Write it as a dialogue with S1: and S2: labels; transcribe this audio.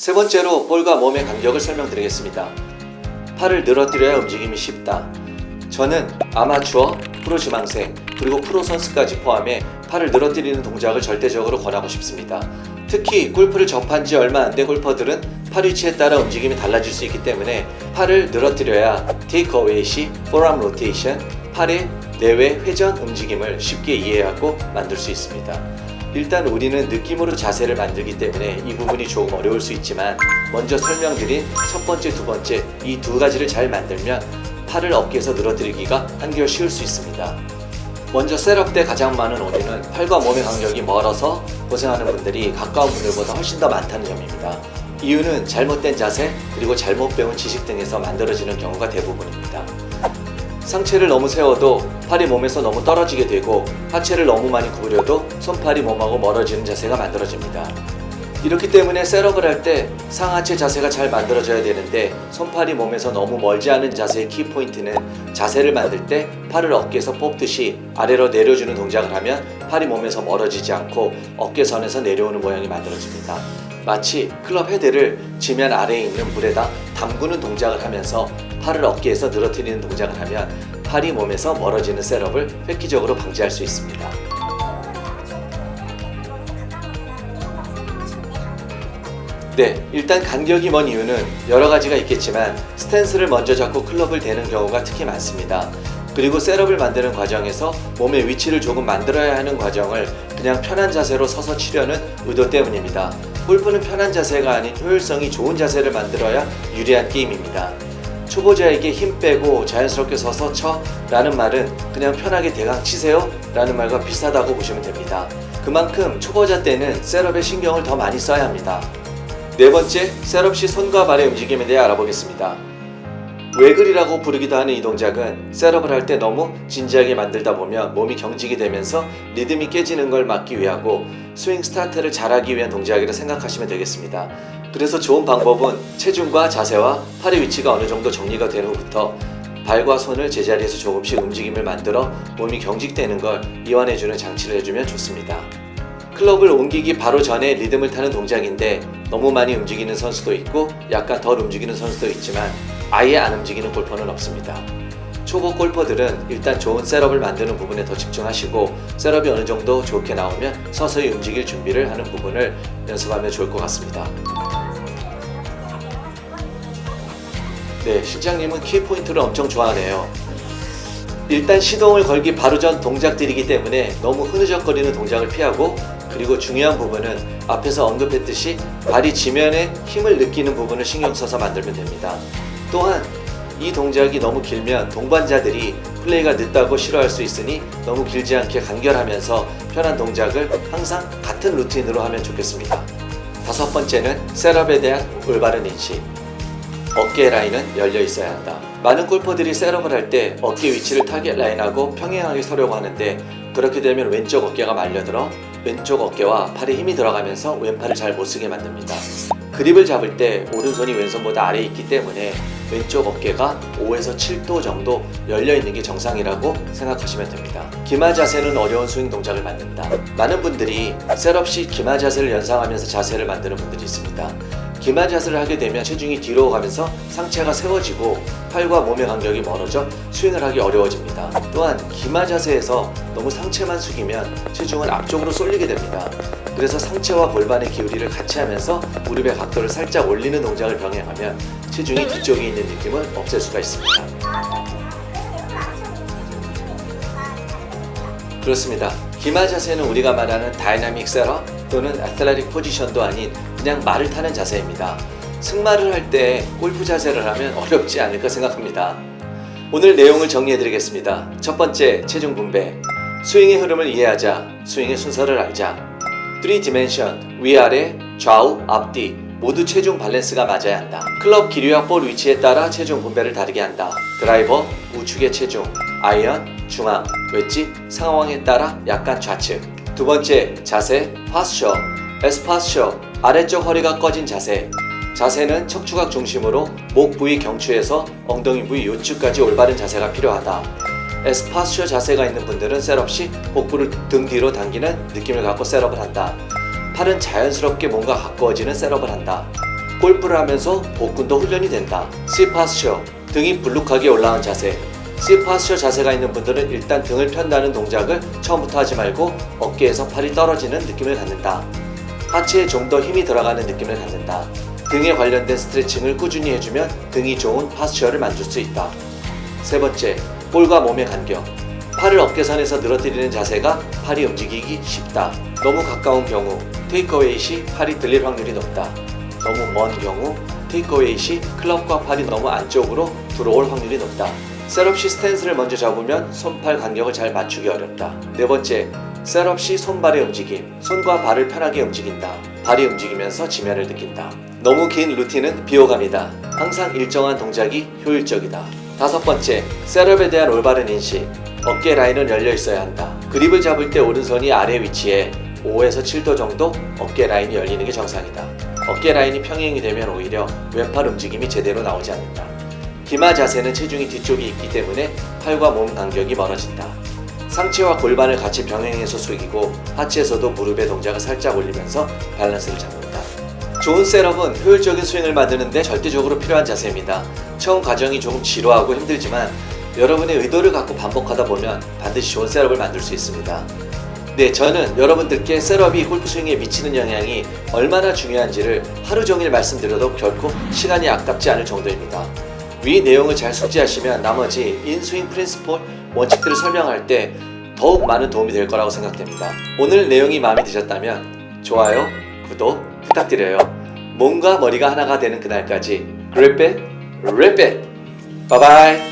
S1: 세 번째로 볼과 몸의 간격을 설명드리겠습니다. 팔을 늘어뜨려야 움직임이 쉽다. 저는 아마추어, 프로 지망생, 그리고 프로 선수까지 포함해 팔을 늘어뜨리는 동작을 절대적으로 권하고 싶습니다. 특히 골프를 접한 지 얼마 안 된 골퍼들은 팔 위치에 따라 움직임이 달라질 수 있기 때문에 팔을 늘어뜨려야 테이크 어웨이 시 포람 로테이션, 팔의 내외 회전 움직임을 쉽게 이해하고 만들 수 있습니다. 일단 우리는 느낌으로 자세를 만들기 때문에 이 부분이 조금 어려울 수 있지만 먼저 설명드린 첫 번째, 두 번째 이 두 가지를 잘 만들면 팔을 어깨에서 늘어뜨리기가 한결 쉬울 수 있습니다. 먼저 셋업 때 가장 많은 오류는 팔과 몸의 간격이 멀어서 고생하는 분들이 가까운 분들보다 훨씬 더 많다는 점입니다. 이유는 잘못된 자세 그리고 잘못 배운 지식 등에서 만들어지는 경우가 대부분입니다. 상체를 너무 세워도 팔이 몸에서 너무 떨어지게 되고 하체를 너무 많이 구부려도 손팔이 몸하고 멀어지는 자세가 만들어집니다. 이렇기 때문에 셋업을 할 때 상하체 자세가 잘 만들어져야 되는데 손팔이 몸에서 너무 멀지 않은 자세의 키포인트는 자세를 만들 때 팔을 어깨에서 뽑듯이 아래로 내려주는 동작을 하면 팔이 몸에서 멀어지지 않고 어깨선에서 내려오는 모양이 만들어집니다. 마치 클럽 헤드를 지면 아래에 있는 물에다 담그는 동작을 하면서 팔을 어깨에서 늘어뜨리는 동작을 하면 팔이 몸에서 멀어지는 셋업을 획기적으로 방지할 수 있습니다. 네, 일단 간격이 먼 이유는 여러 가지가 있겠지만 스탠스를 먼저 잡고 클럽을 대는 경우가 특히 많습니다. 그리고 셋업을 만드는 과정에서 몸의 위치를 조금 만들어야 하는 과정을 그냥 편한 자세로 서서 치려는 의도 때문입니다. 골프는 편한 자세가 아닌 효율성이 좋은 자세를 만들어야 유리한 게임입니다. 초보자에게 힘 빼고 자연스럽게 서서 쳐 라는 말은 그냥 편하게 대강 치세요 라는 말과 비슷하다고 보시면 됩니다. 그만큼 초보자 때는 셋업에 신경을 더 많이 써야 합니다. 네 번째, 셋업 시 손과 발의 움직임에 대해 알아보겠습니다. 외글이라고 부르기도 하는 이 동작은 셋업을 할 때 너무 진지하게 만들다 보면 몸이 경직이 되면서 리듬이 깨지는 걸 막기 위하고 스윙 스타트를 잘하기 위한 동작이라 생각하시면 되겠습니다. 그래서 좋은 방법은 체중과 자세와 팔의 위치가 어느 정도 정리가 된 후부터 발과 손을 제자리에서 조금씩 움직임을 만들어 몸이 경직되는 걸 이완해주는 장치를 해주면 좋습니다. 클럽을 옮기기 바로 전에 리듬을 타는 동작인데 너무 많이 움직이는 선수도 있고 약간 덜 움직이는 선수도 있지만 아예 안 움직이는 골퍼는 없습니다. 초보 골퍼들은 일단 좋은 셋업을 만드는 부분에 더 집중하시고 셋업이 어느 정도 좋게 나오면 서서히 움직일 준비를 하는 부분을 연습하면 좋을 것 같습니다. 네, 실장님은 키포인트를 엄청 좋아하네요. 일단 시동을 걸기 바로 전 동작들이기 때문에 너무 흐느적거리는 동작을 피하고 그리고 중요한 부분은 앞에서 언급했듯이 발이 지면에 힘을 느끼는 부분을 신경 써서 만들면 됩니다. 또한 이 동작이 너무 길면 동반자들이 플레이가 늦다고 싫어할 수 있으니 너무 길지 않게 간결하면서 편한 동작을 항상 같은 루틴으로 하면 좋겠습니다. 다섯 번째는 셋업에 대한 올바른 인식. 어깨 라인은 열려 있어야 한다. 많은 골퍼들이 셋업을 할 때 어깨 위치를 타겟 라인하고 평행하게 서려고 하는데 그렇게 되면 왼쪽 어깨가 말려들어 왼쪽 어깨와 팔에 힘이 들어가면서 왼팔을 잘 못 쓰게 만듭니다. 그립을 잡을 때 오른손이 왼손보다 아래에 있기 때문에 왼쪽 어깨가 5에서 7도 정도 열려 있는 게 정상이라고 생각하시면 됩니다. 기마 자세는 어려운 스윙 동작을 만든다. 많은 분들이 셋업 시 기마 자세를 연상하면서 자세를 만드는 분들이 있습니다. 기마 자세를 하게 되면 체중이 뒤로 가면서 상체가 세워지고 팔과 몸의 간격이 멀어져 스윙을 하기 어려워집니다. 또한 기마 자세에서 너무 상체만 숙이면 체중은 앞쪽으로 쏠리게 됩니다. 그래서 상체와 골반의 기울이를 같이 하면서 무릎의 각도를 살짝 올리는 동작을 병행하면 체중이 뒤쪽에 있는 느낌을 없앨 수가 있습니다. 그렇습니다. 기마 자세는 우리가 말하는 다이나믹 셋업 또는 애틀레틱 포지션도 아닌 그냥 말을 타는 자세입니다. 승마를 할 때 골프 자세를 하면 어렵지 않을까 생각합니다. 오늘 내용을 정리해 드리겠습니다. 첫 번째, 체중 분배. 스윙의 흐름을 이해하자. 스윙의 순서를 알자. 3 디멘션, 위아래, 좌우, 앞뒤 모두 체중 밸런스가 맞아야 한다. 클럽 길이와 볼 위치에 따라 체중 분배를 다르게 한다. 드라이버, 우측의 체중, 아이언, 중앙, 웨지, 상황에 따라 약간 좌측. 두 번째, 자세, 파스처. 에스파스처, 아래쪽 허리가 꺼진 자세. 자세는 척추각 중심으로 목 부위 경추에서 엉덩이 부위 요추까지 올바른 자세가 필요하다. 에스파스처 자세가 있는 분들은 셋업 시 복부를 등 뒤로 당기는 느낌을 갖고 셋업을 한다. 팔은 자연스럽게 뭔가 가까워지는 셋업을 한다. 골프를 하면서 복근도 훈련이 된다. 시파스처 등이 불룩하게 올라온 자세. 시파스처 자세가 있는 분들은 일단 등을 편다는 동작을 처음부터 하지 말고 어깨에서 팔이 떨어지는 느낌을 갖는다. 하체에 좀 더 힘이 들어가는 느낌을 갖는다. 등에 관련된 스트레칭을 꾸준히 해주면 등이 좋은 파스처를 만들 수 있다. 세 번째, 볼과 몸의 간격. 팔을 어깨선에서 늘어뜨리는 자세가 팔이 움직이기 쉽다. 너무 가까운 경우 테이크어웨이 시 팔이 들릴 확률이 높다. 너무 먼 경우 테이크어웨이 시 클럽과 팔이 너무 안쪽으로 들어올 확률이 높다. 셋업 시 스탠스를 먼저 잡으면 손팔 간격을 잘 맞추기 어렵다. 네 번째, 셋업 시 손발의 움직임. 손과 발을 편하게 움직인다. 발이 움직이면서 지면을 느낀다. 너무 긴 루틴은 비호감이다. 항상 일정한 동작이 효율적이다. 다섯 번째, 셋업에 대한 올바른 인식. 어깨 라인은 열려 있어야 한다. 그립을 잡을 때 오른손이 아래 위치에 5에서 7도 정도 어깨 라인이 열리는 게 정상이다. 어깨 라인이 평행이 되면 오히려 왼팔 움직임이 제대로 나오지 않는다. 기마 자세는 체중이 뒤쪽에 있기 때문에 팔과 몸 간격이 멀어진다. 상체와 골반을 같이 병행해서 숙이고 하체에서도 무릎의 동작을 살짝 올리면서 밸런스를 잡는다. 좋은 셋업은 효율적인 스윙을 만드는데 절대적으로 필요한 자세입니다. 처음 과정이 조금 지루하고 힘들지만 여러분의 의도를 갖고 반복하다 보면 반드시 좋은 셋업을 만들 수 있습니다. 네, 저는 여러분들께 셋업이 골프 스윙에 미치는 영향이 얼마나 중요한지를 하루 종일 말씀드려도 결코 시간이 아깝지 않을 정도입니다. 위 내용을 잘 숙지하시면 나머지 인스윙 프린스폴 원칙들을 설명할 때 더욱 많은 도움이 될 거라고 생각됩니다. 오늘 내용이 마음에 드셨다면 좋아요, 구독 부탁드려요. 몸과 머리가 하나가 되는 그날까지 it. Bye bye.